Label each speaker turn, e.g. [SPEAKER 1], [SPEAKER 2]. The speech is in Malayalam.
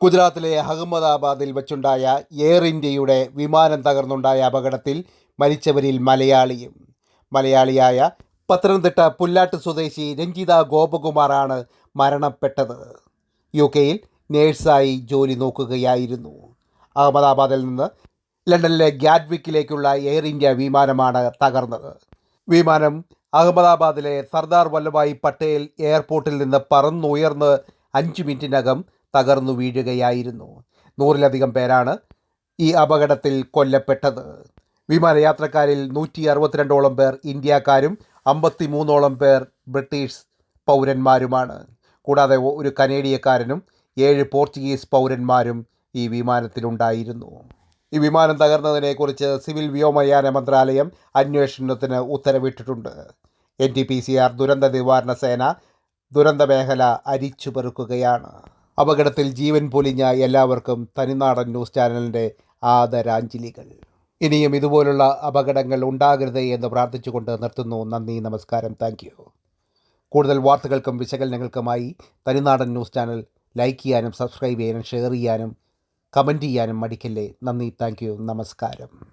[SPEAKER 1] ഗുജറാത്തിലെ അഹമ്മദാബാദിൽ വച്ചുണ്ടായ എയർ ഇന്ത്യയുടെ വിമാനം തകർന്നുണ്ടായ അപകടത്തിൽ മരിച്ചവരിൽ മലയാളിയും. മലയാളിയായ പത്തനംതിട്ട പുല്ലാട്ട് സ്വദേശി രഞ്ജിത ഗോപകുമാറാണ് മരണപ്പെട്ടത്. യു കെയിൽ നേഴ്സായി ജോലി നോക്കുകയായിരുന്നു. അഹമ്മദാബാദിൽ നിന്ന് ലണ്ടനിലെ ഗ്യാറ്റ്വിക്കിലേക്കുള്ള എയർ ഇന്ത്യ വിമാനമാണ് തകർന്നത്. വിമാനം അഹമ്മദാബാദിലെ സർദാർ വല്ലഭായ് പട്ടേൽ എയർപോർട്ടിൽ നിന്ന് പറന്നുയർന്ന് അഞ്ച് മിനിറ്റിനകം തകർന്നു വീഴുകയായിരുന്നു. നൂറിലധികം പേരാണ് ഈ അപകടത്തിൽ കൊല്ലപ്പെട്ടത്. വിമാനയാത്രക്കാരിൽ നൂറ്റി അറുപത്തിരണ്ടോളം പേർ ഇന്ത്യക്കാരും അമ്പത്തി മൂന്നോളം പേർ ബ്രിട്ടീഷ് പൗരന്മാരുമാണ്. കൂടാതെ ഒരു കനേഡിയക്കാരനും ഏഴ് പോർച്ചുഗീസ് പൗരന്മാരും ഈ വിമാനത്തിലുണ്ടായിരുന്നു. ഈ വിമാനം തകർന്നതിനെക്കുറിച്ച് സിവിൽ വ്യോമയാന മന്ത്രാലയം അന്വേഷണത്തിന് ഉത്തരവിട്ടിട്ടുണ്ട്. N T P C R ദുരന്ത നിവാരണ സേന ദുരന്ത മേഖല അരിച്ചു പെറുക്കുകയാണ് അപകടത്തിൽ ജീവൻ പൊലിഞ്ഞ എല്ലാവർക്കും തനിനാടൻ ന്യൂസ് ചാനലിന്റെ ആദരാഞ്ജലികൾ. ഇനിയും ഇതുപോലുള്ള അപകടങ്ങൾ ഉണ്ടാകരുത് എന്ന് പ്രാർത്ഥിച്ചുകൊണ്ട് നിർത്തുന്നു. നന്ദി നമസ്കാരം. താങ്ക് കൂടുതൽ വാർത്തകൾക്കും വിശകലനങ്ങൾക്കുമായി തനിനാടൻ ന്യൂസ് ചാനൽ ലൈക്ക് ചെയ്യാനും സബ്സ്ക്രൈബ് ചെയ്യാനും ഷെയർ ചെയ്യാനും കമന്റ് ചെയ്യാനും മടിക്കല്ലേ. നന്ദി താങ്ക് നമസ്കാരം.